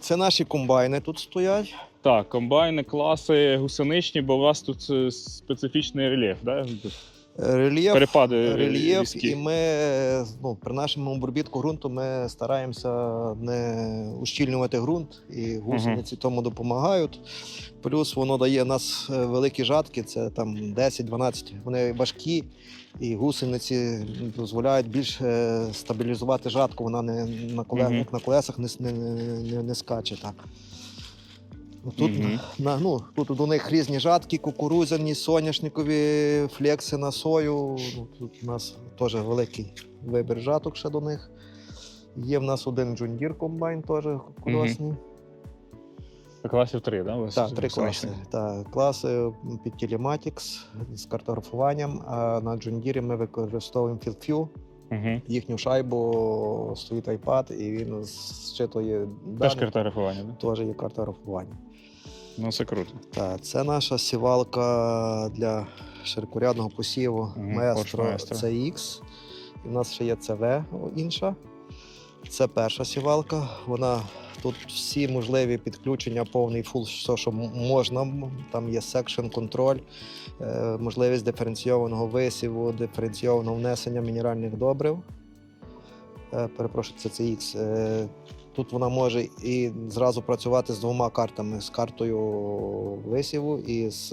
Це наші комбайни тут стоять. Так, комбайни, класи, гусеничні, бо у вас тут е, специфічний рельєф, да? Рельєф, перепади рельєф, різкі. і ми ну, при нашому обробітку ґрунту ми стараємося не ущільнювати ґрунт, і гусениці тому допомагають. Плюс воно дає нас е, великі жатки, це там 10-12. Вони важкі, і гусениці дозволяють більш е, стабілізувати жатку. Вона не на, коле, Мгм. як на колесах не, не, не, не скаче так. Ну, Тут, Мгм. на, ну, тут у них різні жатки, кукурудзяні, соняшникові, флекси на сою. Ну, тут у нас теж великий вибір жаток ще до них. Є в нас один джундір комбайн теж колесний. Класів три, да? вас Так, три класи. Так, класи під Telematics з картографуванням, а на джундірі ми використовуємо FieldView. Угу. Їхню шайбу стоїть iPad, і він зчитує Теж картографування, да? Теж є картографування. Ну це круто. Так, це наша сівалка для широкорядного посіву Мгм, Porsche Maestro. CX. І в нас ще є CV інша. Це перша сівалка. Вона тут всі можливі підключення, повний фул, все, що м- можна. Там є секшн контроль, е, можливість диференційованого висіву, диференційованого внесення мінеральних добрив. Е, Перепрошую, це CX. Е, Тут вона може і зразу працювати з двома картами: з картою висіву і з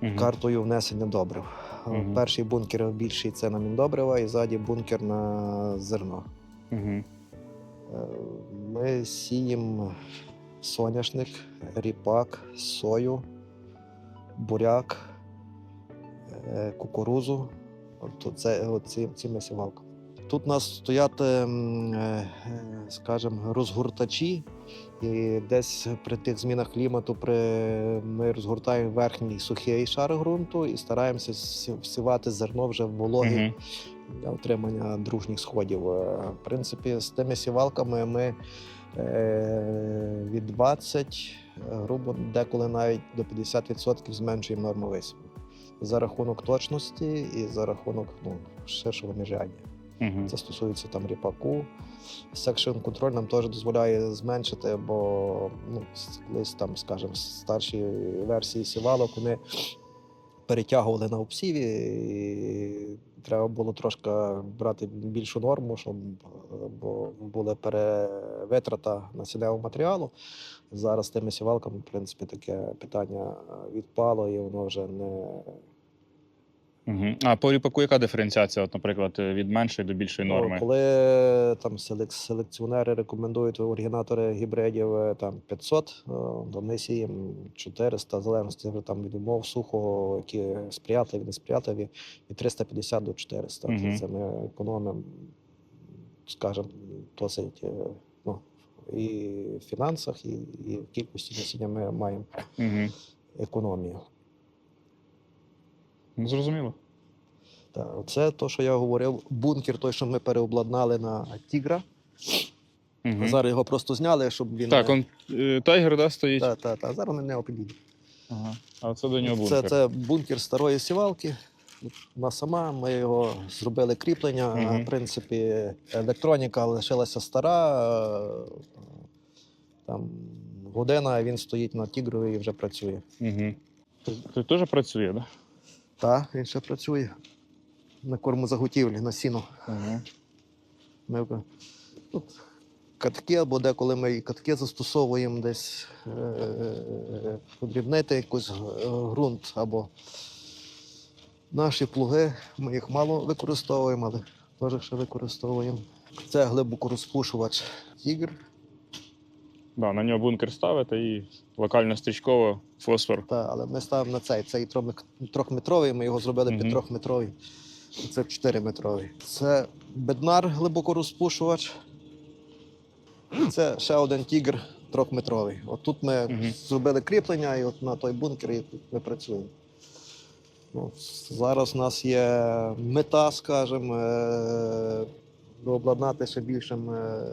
Мгм. картою внесення добрив. Мгм. Перший бункер більший це на міндобрива, і ззаді бункер на зерно. Е, Ми сіємо соняшник, ріпак, сою, буряк, кукурузу. Це от ці, цими сівалками. Тут у нас стоять, ем, е, е, скажімо, розгортачі, і десь при тих змінах клімату при... ми розгортаємо верхній сухий шар ґрунту і стараємося всівати зерно вже в вологий Мгм. для отримання дружніх сходів. Е, В принципі, з тими сівалками ми від 20, е, грубо деколи навіть до 50% зменшуємо норму висіву. За рахунок точності і за рахунок ну, ширшого міжряддя. Мгм. Це стосується там ріпаку. Section контроль нам теж дозволяє зменшити, бо ну, колись там, скажімо, старші версії сівалок вони перетягували на обсіві, і треба було трошки брати більшу норму, щоб бо була перевитрата насінневого матеріалу. Зараз тими сівалками, в принципі, таке питання відпало, і воно вже не Мгм. А по ріпаку яка диференціація, от, наприклад, від меншої до більшої Ну, норми? Коли там селек- селекціонери рекомендують оригінатори гібридів е, там 500, е, то ми сіємо 400, в залежності там від умов сухого, які сприятливі, несприятливі, від 350 до 400. Це- Це ми економимо, скажімо, досить е, ну, і в фінансах, і, і в кількості насіння ми маємо Угу. економію. Ну, зрозуміло. Так, це то, що я говорив, бункер, той, що ми переобладнали на Тігра. Угу. Зараз його просто зняли, щоб він. Так, он е, тайгер, да, стоїть? Та, та, та. Зараз вони не підійде. Ага. А це до нього бункер. це бункер старої сівалки. Вона сама, ми його зробили кріплення. Мгм. В принципі, електроніка лишилася стара. е, Там година, він стоїть на тігрові і вже працює. Угу. Ти теж працює, так? Да? Так, він ще працює на кормозаготівлі, на. Угу. Ми тут катки, або деколи ми і катки застосовуємо десь е, е, подрібнити якийсь ґрунт або наші плуги. Ми їх мало використовуємо, але теж ще використовуємо. Це глибокорозпушувач тігр. Да, на нього бункер ставити і локально стрічково фосфор. Та, але ми ставимо на цей. Цей трьохметровий, ми його зробили Мгм. під трьохметровий. Це чотириметровий. Це беднар глибокорозпушувач. Це ще один тігр трьохметровий. От тут ми Мгм. зробили кріплення, і от на той бункер і тут ми працюємо. Ну, зараз у нас є мета, скажімо, дообладнати ще більшим е,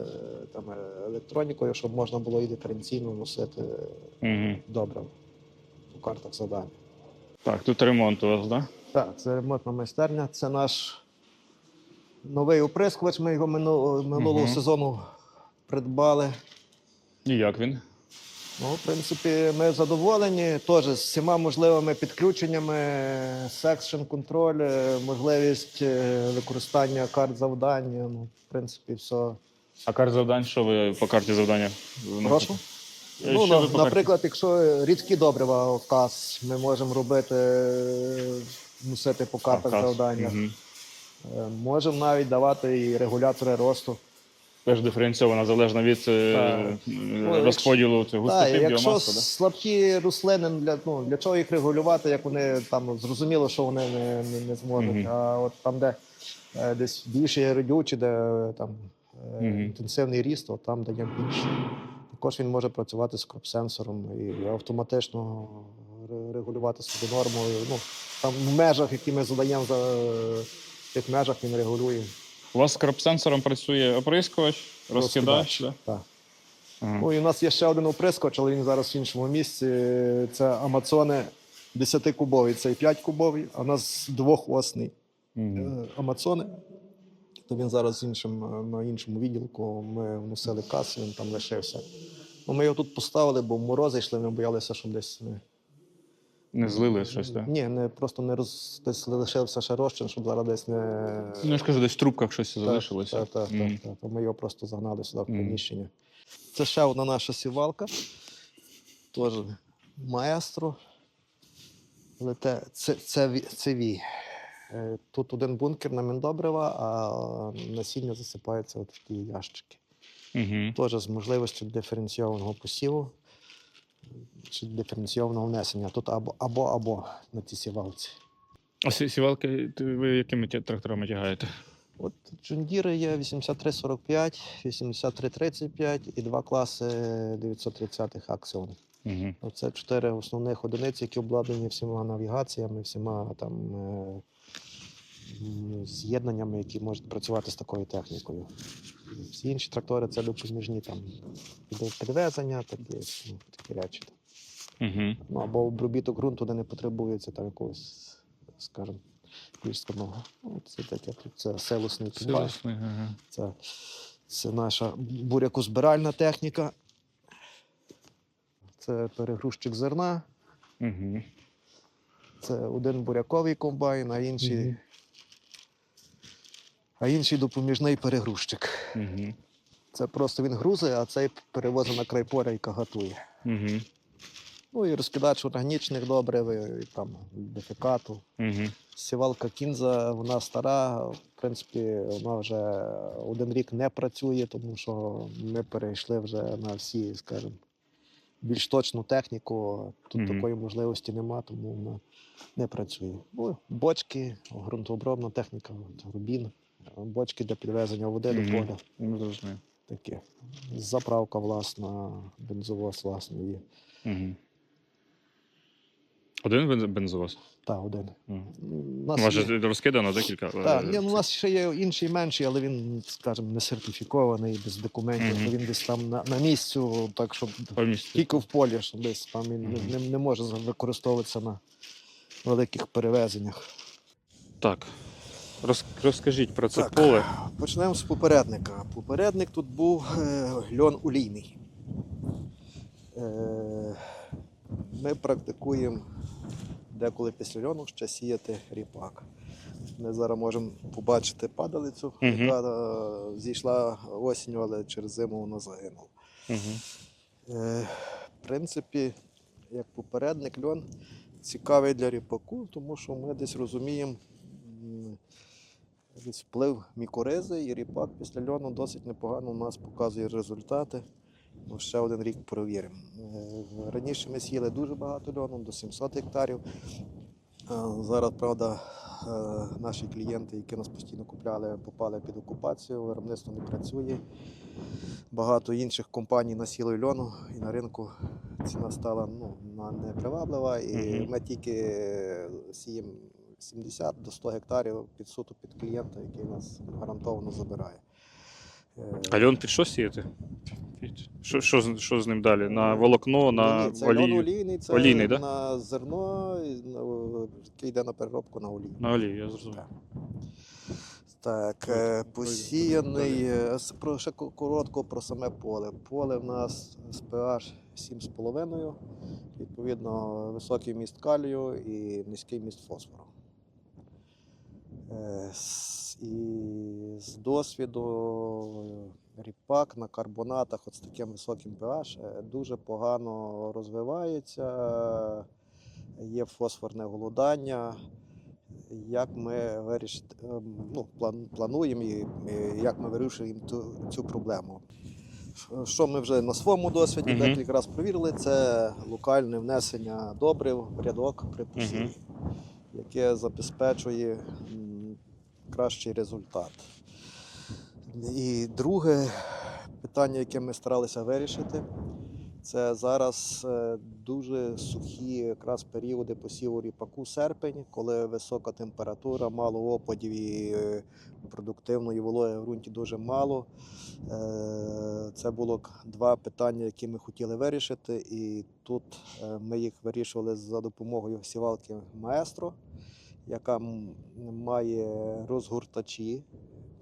там, е, електронікою, щоб можна було і диференційно носити Угу. добре у картах завдань. Так, тут ремонт у вас, так? Да? Так, це ремонтна майстерня. Це наш новий оприскувач. Ми його минулого, угу. Сезону придбали. І як він? Ну, в принципі, ми задоволені теж з всіма можливими підключеннями, секшн контроль, е, можливість е, використання карт завдання. Ну, в принципі, все. А карт завдань, що ви по карті завдання? Прошу. Е, Ну, на- наприклад, якщо рідкі добрива вказ, ми можемо робити, носити по картах завдання. Е, Можемо навіть давати і регулятори росту. Теж диференційована залежно від е, Так. е, розподілу цих Так, густоти, якщо біомаси, да? слабкі рослини, для, ну, для чого їх регулювати, як вони там зрозуміло, що вони не, не, не зможуть. Мгм. А от там, де е, десь більше родючі, де е, там е, Мгм. інтенсивний ріст, от там дає більше. Також він може працювати з кроп-сенсором і автоматично ре- регулювати собі норму. Ну, там в межах, які ми задаємо за в тих межах, він регулює. У вас з крап-сенсором працює оприскувач, розкидач, да? Так. Ага. Ну і у нас є ще один оприскувач, але він зараз в іншому місці. Це Амазони 10-кубовий, це 5-кубовий, а у нас двохосний Мгм. е, Амазони. То він зараз іншим, е, на іншому відділку. Ми вносили касу, він там лишився. Ну, ми його тут поставили, бо морози йшли, ми боялися, щоб десь не. Злили щось, так? Ні, не, просто не роз... десь лишився ще розчин, щоб зараз десь не. Ну, я ж кажу, десь в трубках щось залишилося. Так, так, Мгм. так, так. То ми його просто загнали сюди в приміщення. Це ще одна наша сівалка. Теж маестро. Але те, це, це, це ві. Е, Тут один бункер на міндобрива, а насіння засипається в ті ящики. Мгм. Теж з можливістю диференційованого посіву чи диференційованого внесення. Тут або або, або на цій сівалці. А сівалки ви якими тракторами тягаєте? От Джундіри є 8345, 8335 і два класи 930-х Axion. Угу. Це чотири основних одиниці, які обладнані всіма навігаціями, всіма там е, з'єднаннями, які можуть працювати з такою технікою. Всі інші трактори це допоміжні там під- підвезення, такі, ну, такі речі. Угу. Ну, або обробіток ґрунту, де не потребується там якогось, скажімо, більш складного. Ну, Це таке тут це селусний комбайн. Ага. Це, це наша бурякозбиральна техніка. Це перегрузчик зерна, Угу. це один буряковий комбайн, а інший. А інший допоміжний перегрузчик. Угу. Це просто він грузить, а цей перевозить на край поля і кагатує. Угу. Ну і розкидач органічних добрив, і там дефекату. Угу. Сівалка кінза, вона стара. В принципі, вона вже один рік не працює, тому що ми перейшли вже на всі, скажімо, більш точну техніку. Тут Мгм. такої можливості нема, тому вона не працює. Ну, бочки, ґрунтообробна техніка, рубін, бочки для підвезення води Мгм. до поля. Ну. Таке. Заправка власна, бензовоз власний є. Угу. Один бензовоз? Та, один. Угу. Нас вас є- розкидано декілька. Так, е, ні, ну, у нас ще є інший менший, але він, скажімо, не сертифікований, без документів. То Він десь там на, на місцю, так щоб тільки в полі, щоб десь там він Мгм. не, не може використовуватися на великих перевезеннях. Так. Роз, розкажіть про це Так. поле. Почнемо з попередника. Попередник тут був е, льон олійний. Е, ми практикуємо деколи після льону ще сіяти ріпак. Ми зараз можемо побачити падалицю, Мгм. яка е, зійшла осінню, але через зиму вона загинула. Угу. Е, в принципі, як попередник льон цікавий для ріпаку, тому що ми десь розуміємо десь вплив мікоризи, і ріпак після льону досить непогано у нас показує результати. Ну, ще один рік провіримо. Е, Раніше ми сіяли дуже багато льону, до 700 гектарів. Е, Зараз, правда, е, наші клієнти, які нас постійно купляли, попали під окупацію, виробництво не працює. Багато інших компаній насіли льону, і на ринку ціна стала ну, неприваблива. І ми тільки сіємо 70 до 100 гектарів під суто під клієнта, який нас гарантовано забирає. Е, А льон під що сіяти? Що, що, з- що з ним далі? На волокно, на ні, це льон олію? олійний, це Олійний, да? на зерно, і на- який йде на переробку на олію. На олію, я зрозумів. Так. Е, посіяний. е, с- Про ще ко- коротко про саме поле. Поле в нас з pH 7,5, відповідно, високий міст калію і низький міст фосфору. Е, І з досвіду е, ріпак на карбонатах от з таким високим pH е, дуже погано розвивається, є фосфорне голодання. Як ми вирішити, ем, ну, план, плануємо і, як ми вирішуємо цю проблему. Що ми вже на своєму досвіді Мгм. декілька разів провірили, це локальне внесення добрив в рядок при посіві, Мгм. яке забезпечує кращий результат. І друге питання, яке ми старалися вирішити, це зараз е, дуже сухі якраз періоди посіву ріпаку серпень, коли висока температура, мало опадів і е, продуктивної вологи в ґрунті дуже мало. Е, Це було два питання, які ми хотіли вирішити, і тут ми їх вирішували за допомогою сівалки Маестро, яка має розгортачі.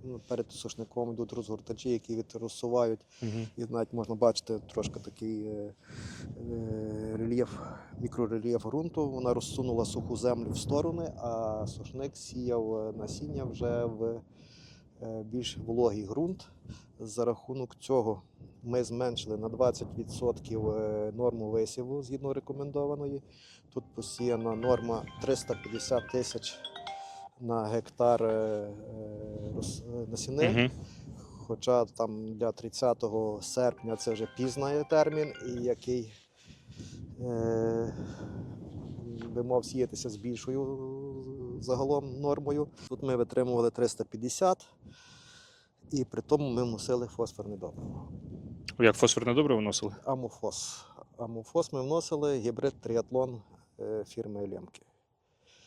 Ну, Перед сушником йдуть розгортачі, які від- розсувають Мгм. і навіть можна бачити трошки такий е, е, рельєф, мікрорельєф ґрунту. Вона розсунула суху землю в сторони, а сушник сіяв е, насіння вже в більш вологий ґрунт. За рахунок цього ми зменшили на 20% е, норму висіву згідно рекомендованої. Тут посіяна норма 350 тисяч на гектар е, е, насінин. Мгм. Хоча там для 30 серпня це вже пізнає термін, і який е, би мав сіятися з більшою загалом нормою. Тут ми витримували 350, і при тому ми вносили фосфорне добриво. Як фосфорне добре вносили? Амофос. Амофос ми вносили гібрид тріатлон е, фірми Лемки.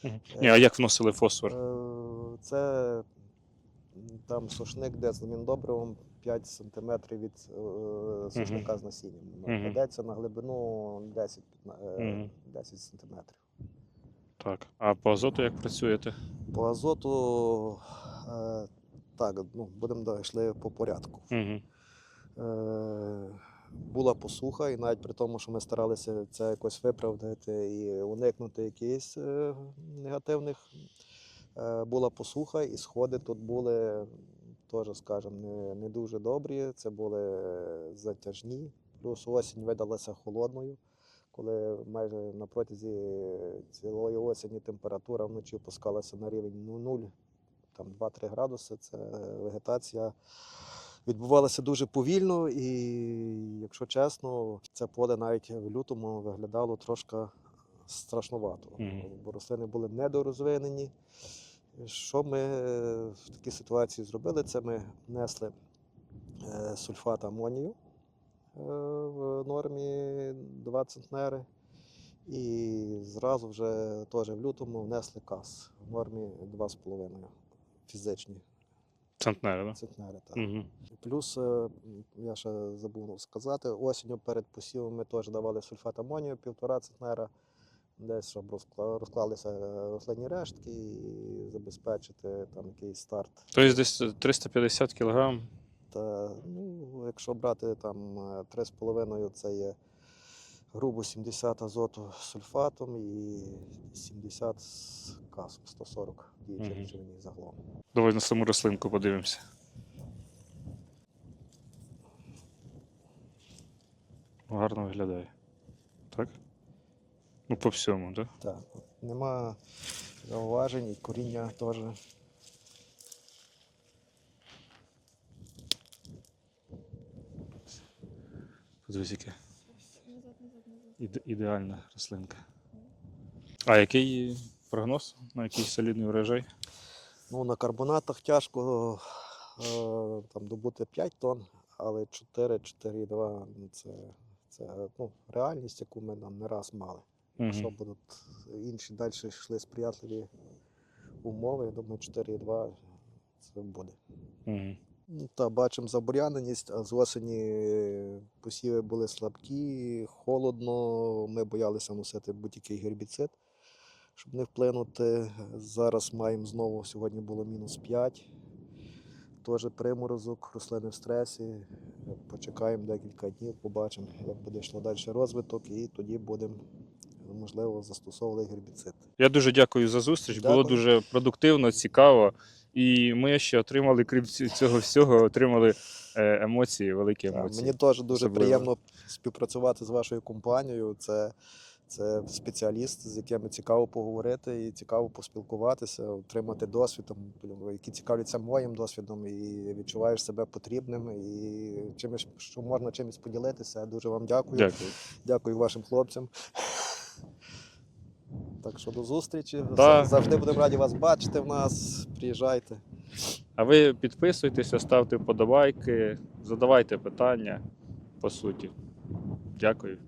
Мгм. Ні, а як вносили фосфор? Е, Це там сушник, де з добривом 5 см від е, сушника з насінням. Ведеться на глибину 10, е, 10 см. Так. А по азоту як працюєте? По азоту, е, так, ну, будемо йшли по порядку. Угу. Е, була посуха, і навіть при тому, що ми старалися це якось виправдати і уникнути якихось е, негативних, е, була посуха, і сходи тут були теж, скажімо, не, не дуже добрі. Це були затяжні. Плюс осінь видалася холодною, коли майже на протязі цілої осені температура вночі опускалася на рівень ну, 0, там 2-3 градуси. Це вегетація відбувалося дуже повільно, і, якщо чесно, це поле навіть в лютому виглядало трошки страшнувато, бо рослини були недорозвинені. Що ми е, в такій ситуації зробили? Це ми внесли е, сульфат амонію е, в нормі 2 центнери. І зразу вже теж в лютому внесли каз в нормі 2,5 фізичні Центнери, так? центнери. Так. Угу. Плюс, е, я ще забув сказати, осінню перед посівом ми теж давали сульфат амонію, півтора центнера, десь, щоб розкла- розклалися е, рослинні рештки і забезпечити там якийсь старт. Тобто десь 350 кг. Та, ну, якщо брати там е, 3,5, це є грубо 70 азоту з сульфатом і 70 з касом, 140 діючих Мгм. речовині загалом. Давай на саму рослинку подивимося. Гарно виглядає. Так? Ну, по всьому, так? Так, нема зауважень, і коріння теж. Подивись, яке. Іде- ідеальна рослинка. А який прогноз на якийсь солідний врожай? Ну, на карбонатах тяжко е, там, добути 5 тонн, але 4-4,2 ну, це, це ну, реальність, яку ми нам не раз мали. Якщо будуть інші далі йшли сприятливі умови, я думаю, 4,2 це буде. Угу. Ну, Та бачимо забур'яненість, а з осені посіви були слабкі, холодно. Ми боялися носити будь-який гербіцид, щоб не вплинути. Зараз маємо знову, сьогодні було мінус 5. теж приморозок, рослини в стресі. Почекаємо декілька днів, побачимо, як буде йшло далі розвиток, і тоді будемо, можливо, застосовувати гербіцид. Я дуже дякую за зустріч. Було дуже продуктивно, цікаво. І ми ще отримали, крім цього всього, отримали е, емоції, великі емоції. Мені теж дуже Особливо. приємно співпрацювати з вашою компанією. Це, це спеціаліст, з яким цікаво поговорити і цікаво поспілкуватися, отримати досвід, там, які цікавляться моїм досвідом, і відчуваєш себе потрібним, і чимось, що можна чимось поділитися. Дуже вам дякую. Дякую. Дякую вашим хлопцям. Так що до зустрічі. Да. Завжди будемо раді вас бачити в нас. Приїжджайте. А ви підписуйтеся, ставте вподобайки, задавайте питання по суті. Дякую.